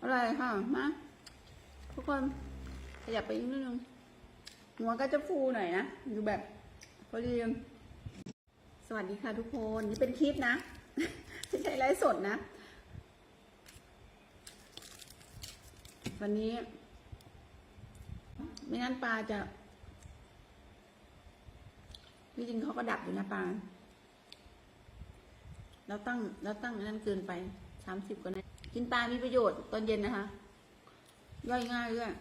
อะไรค่ะมาทุกคนขยับไปอีกนิดนึงหัวก็จะฟูหน่อยนะ อยู่แบบพอดีสวัสดีค่ะทุกคนนี่เป็นคลิปนะไม่ใช่ไลฟ์สดนะ วันนี้ ไม่งั้นปลาจะที่จริงเขาก็ดับอยู่นะปลาเราตั้งเราตั้งนนั้นเกินไปสามสิบกว่านาที กินปลา มีประโยชน์ตอนเย็นนะคะ ย่อยง่ายด้วย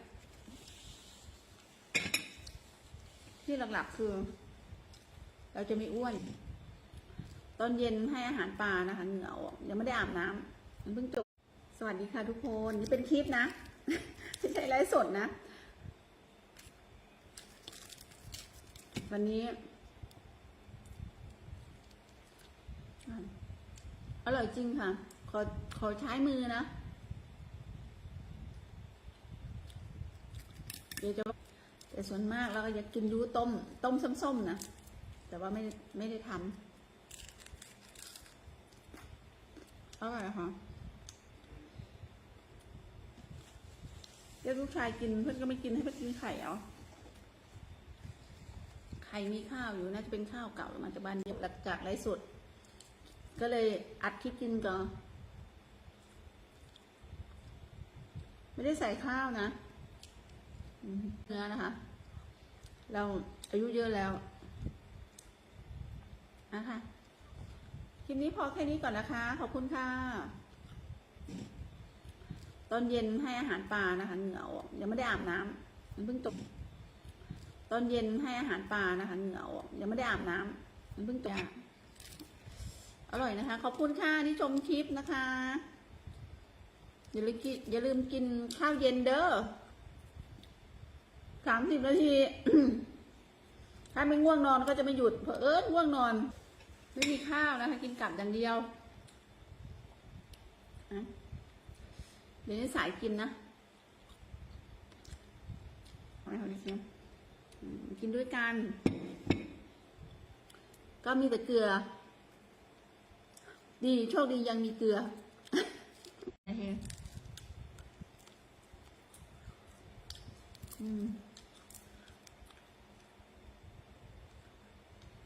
ที่หลักๆคือ เราจะไม่อ้วน ตอนเย็นให้อาหารปลานะคะเหงื่อออกยังไม่ได้อาบน้ำมันเพิ่งจบ สวัสดีค่ะทุกคน นี่เป็นคลิปนะไม่ใช่ไลฟ์สดนะ วันนี้อะอร่อยจริงค่ะ ขอขอใช้มือนะ เดี๋ยวจะแต่ส่วนมากเราก็จะกินยูต้ม ต้มส้มๆนะ แต่ว่าไม่ไม่ได้ทำอร่อยค่ะเดี๋ยวลูกชายกินเพื่อนก็ไม่กินให้เพื่อนกินไข่เอาไข่มีข้าวอยู่น่าจะเป็นข้าวเก่ามาจากบ้านเดียวหลังจากไร้สดก็เลยอัดคลิปกินก่อน ไม่ได้ใส่ข้าวนะอืมเนื้อนะคะ เราอายุเยอะแล้วนะคะคลิปนี้พอแค่นี้ก่อนนะคะ ขอบคุณค่ะ ตอนเย็นให้อาหารปลานะคะเหงื่อออกยังไม่ได้อาบน้ำมันเพิ่งตก ตอนเย็นให้อาหารปลานะคะเหงื่อออกยังไม่ได้อาบน้ำมันเพิ่งตกอร่อยนะคะ ขอบคุณค่ะที่ชมคลิปนะคะ อย่าลืมกินอย่าลืมกินข้าวเย็นเด้อสามสิบนาที ถ้าไม่ง่วงนอนก็จะไม่หยุด เพอเอิญง่วงนอน ไม่มีข้าวนะคะ กินกลับอย่างเดียวเดี๋ยวนี้สายกินนะกินด้วยกัน ก็มีแต่เกลือ ดีโชคดียังมีเกลือเคอืม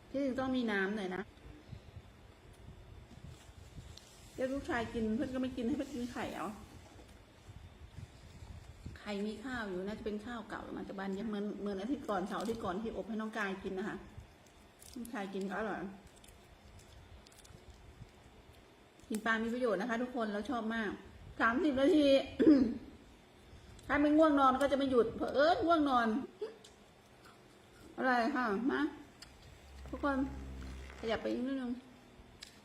ที่จริงต้องมีน้ำหน่อยนะเดี๋ยวลูกชายกินเพื่อนก็ไม่กินให้เพื่อนกินไข่เอาไข่มีข้าวอยู่น่าจะเป็นข้าวเก่ามาจากบ้านเยอะเหมือนเหมือนอาทิตย์ก่อนเสาร์อาที่ก่อนที่อบให้น้องกายกินนะคะน้องกายกินก็อร่อยกินปลามีประโยชน์นะคะ ทุกคนเราชอบมากสามสิบนาที ถ้าไม่ง่วงนอนก็จะไม่หยุดเพอเอิญง่วงนอน อะไรค่ะ มา ทุกคนขยับไปอีกนิดนึง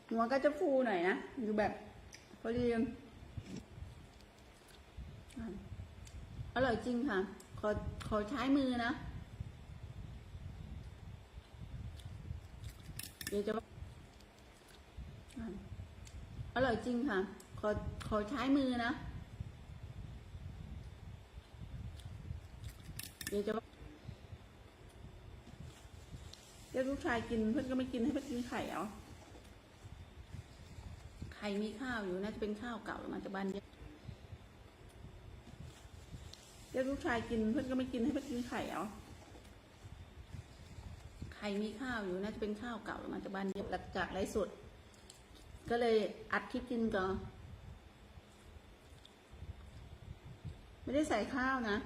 หัวก็จะฟูหน่อยนะ อยู่แบบพอดีอะอร่อยจริงค่ะ ขอขอใช้มือนะ เดี๋ยวจะอร่อยจริงค่ะ ขอขอใช้มือนะ เดี๋ยวจะเดี๋ยวลูกชายกินเพื่อนก็ไม่กินให้เพื่อนกินไข่เอาไข่มีข้าวอยู่น่าจะเป็นข้าวเก่ามาจากบ้านเยอะเดี๋ยวลูกชายกินเพื่อนก็ไม่กินให้เพื่อนกินไข่เอาไข่มีข้าวอยู่น่าจะเป็นข้าวเก่ามาจากบ้านเดียหลังจากไร้สดก็เลยอัดคลิปกินก่อนไม่ได้ใส่ข้าวนะ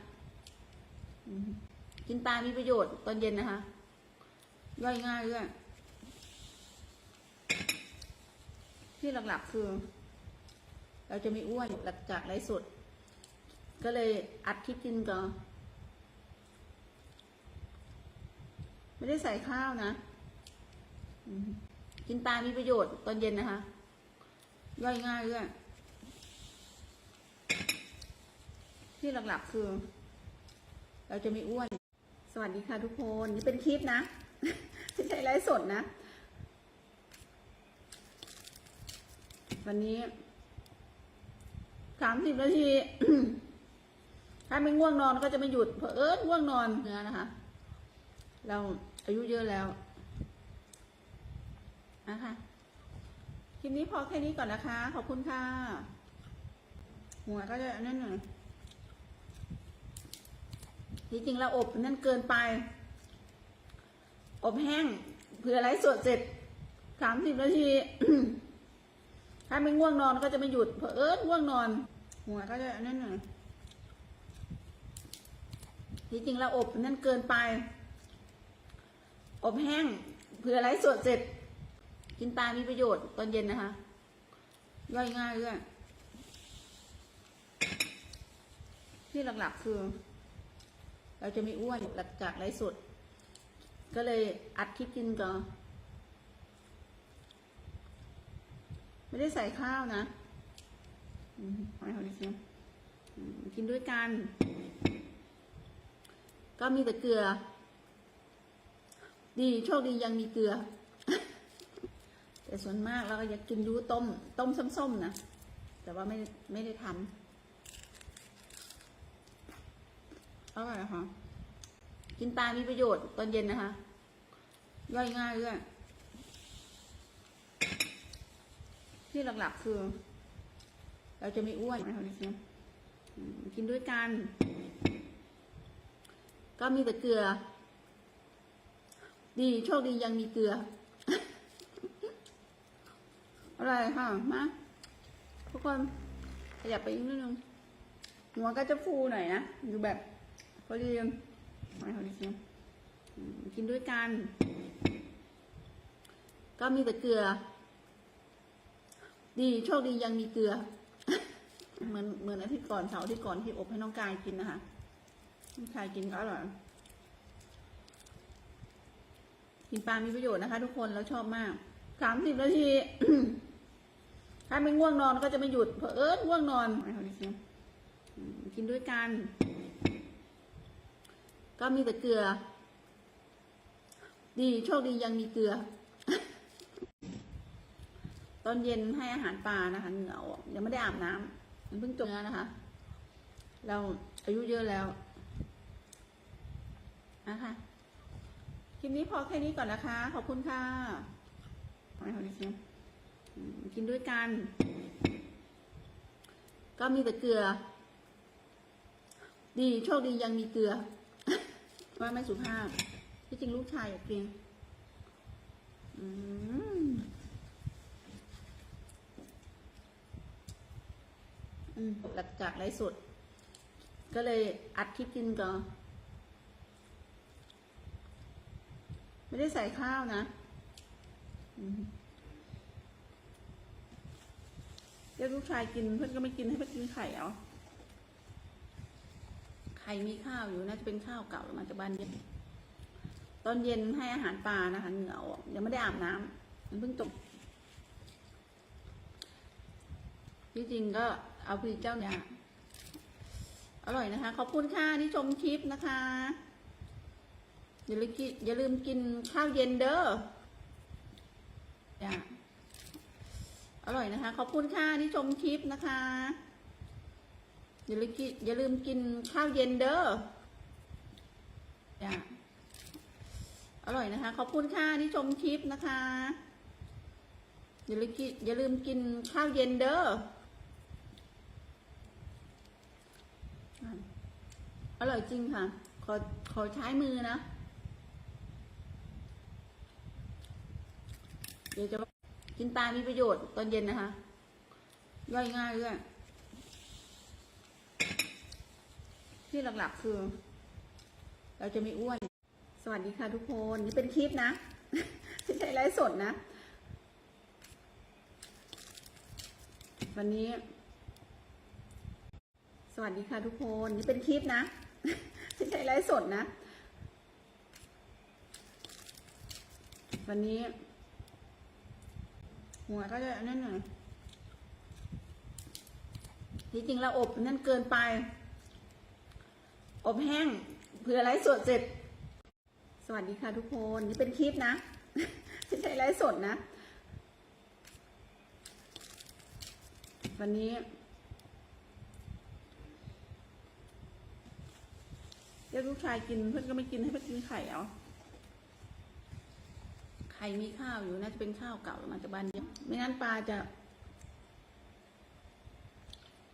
กินปลา มีประโยชน์ตอนเย็นนะคะ ย่อยง่ายด้วย ที่หลักๆคือ เราจะไม่อ้วนหลังจากไร้สด ก็เลยอัดคลิปกินก่อนไม่ได้ใส่ข้าวนะกินปลา มีประโยชน์ตอนเย็นนะคะ ย่อยง่ายด้วย ที่หลักๆคือ เราจะไม่อ้วน สวัสดีค่ะทุกคน นี่เป็นคลิปนะไม่ใช่ไลฟ์สดนะ วันนี้สามสิบนาทีถ้าไม่ง่วงนอนก็จะไม่หยุดเพอเอิญง่วงนอนเนื้อนะคะ เราอายุเยอะแล้วนะคะคลิปนี้พอแค่นี้ก่อนนะคะ ขอบคุณค่ะ หัวก็จะนั่นหน่อย จริงเราอบนั่นเกินไป อบแห้งเผื่อไลฟ์สดเสร็จสามสิบนาที ถ้าไม่ง่วงนอนก็จะไม่หยุดเผอิญง่วงนอน หัวก็จะนั่นหน่อยที่จริงเราอบนั่นเกินไป อบแห้งเผื่อไลฟ์สดเสร็จ กินปลามีประโยชน์ตอนเย็นนะคะ ย่อยง่ายด้วยที่หลักๆคือ เราจะไม่อ้วนหลังจากไลฟ์สดก็เลยอัดคลิปกินก่อนไม่ได้ใส่ข้าวนะอืมเอาให้เขาดิเชียวอืมกินด้วยกัน ก็มีแต่เกลือ ดีโชคดียังมีเกลือ แต่ส่วนมากเราก็จะกินยูต้ม ต้มส้มๆนะ แต่ว่าไม่ไม่ได้ทำ อร่อยเหรอคะกินปลามีประโยชน์ตอนเย็นนะคะ ย่อยง่ายด้วยที่หลักๆคือ เราจะไม่อ้วนนะคะนี่กินด้วยกัน ก็มีแต่เกลือ ดีโชคดียังมีเกลืออะไรค่ะมาทุกคนขยับไปอีกนิดนึงหัวก็จะฟูหน่อยนะอยู่แบบ พอดีไม่พอเชียมกินด้วยกัน ก็มีแต่เกลือ ดีโชคดียังมีเกลือ เหมือนเหมือนอาทิตย์ก่อนเสาร์อาที่ก่อนที่อบให้น้องกายกินนะคะน้องกายกินก็อร่อยกินปลามีประโยชน์นะคะ ทุกคนเราชอบมากสามสิบนาทีถ้าไม่ง่วงนอนก็จะไม่หยุดเผอิญง่วงนอนไม่เอาดิเชียวอืมกินด้วยกัน ก็มีแต่เกลือ ดีโชคดียังมีเกลือ ตอนเย็นให้อาหารปลานะคะ เหงื่อออกยังไม่ได้อาบน้ำมันเพิ่งจบงานนะคะ เราอายุเยอะแล้วนะคะคลิปนี้พอแค่นี้ก่อนนะคะ ขอบคุณค่ะไม่เอาดิเชียวอืมกินด้วยกัน ก็มีแต่เกลือ ดีโชคดียังมีเกลือ ว่าไม่สุภาพ ที่จริงลูกชายอยากกินอืมอืมหลังจากไลฟ์สดก็เลยอัดคลิปกินก่อน ไม่ได้ใส่ข้าวนะเดี๋ยวลูกชายกินเพื่อนก็ไม่กินให้เพื่อนกินไข่เอา ไข่มีข้าวอยู่น่าจะเป็นข้าวเก่ามาจากบ้านเย็นตอนเย็นให้อาหารปลานะคะเหงื่อออกยังไม่ได้อาบน้ำมันเพิ่งจบที่จริงก็เอาพีเจ้าเนี่ยอร่อยนะคะ ขอบคุณค่ะที่ชมคลิปนะคะ อย่าลืมกินอย่าลืมกินข้าวเย็นเด้ออร่อยนะคะ ขอบคุณค่ะที่ชมคลิปนะคะ อย่าลืมกินอย่าลืมกินข้าวเย็นเด้อจ้ะอร่อยนะคะ ขอบคุณค่ะที่ชมคลิปนะคะ อย่าลืมกินอย่าลืมกินข้าวเย็นเด้ออะอร่อยจริงค่ะ ขอขอใช้มือนะ เดี๋ยวจะกินปลามีประโยชน์ตอนเย็นนะคะ ย่อยง่ายด้วย ที่หลักๆคือ เราจะไม่อ้วน สวัสดีค่ะทุกคน นี่เป็นคลิปนะไม่ใช่ไลฟ์สดนะ วันนี้ สวัสดีค่ะทุกคน นี่เป็นคลิปนะไม่ใช่ไลฟ์สดนะ วันนี้ หัวก็จะนั่นหน่อยที่จริงเราอบนั่นเกินไป อบแห้งเผื่อไลฟ์สดเสร็จ สวัสดีค่ะทุกคนนี่เป็นคลิปนะไม่ใช่ไลฟ์สดนะ วันนี้เดี๋ยวลูกชายกินเพื่อนก็ไม่กินให้เพื่อนกินไข่เอาไข่มีข้าวอยู่น่าจะเป็นข้าวเก่ามาจากบ้านเดียไม่งั้นปลาจะ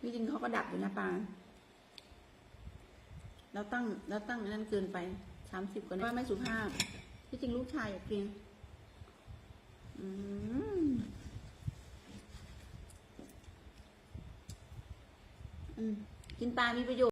จที่จริงเขาก็ดับอยู่นะปลา เราตั้งเราตั้งนนั้นเกินไปสามสิบกว่าว่าไม่สุภาพ ที่จริงลูกชายอยากกินอืมอืมกินปลามีประโยชน์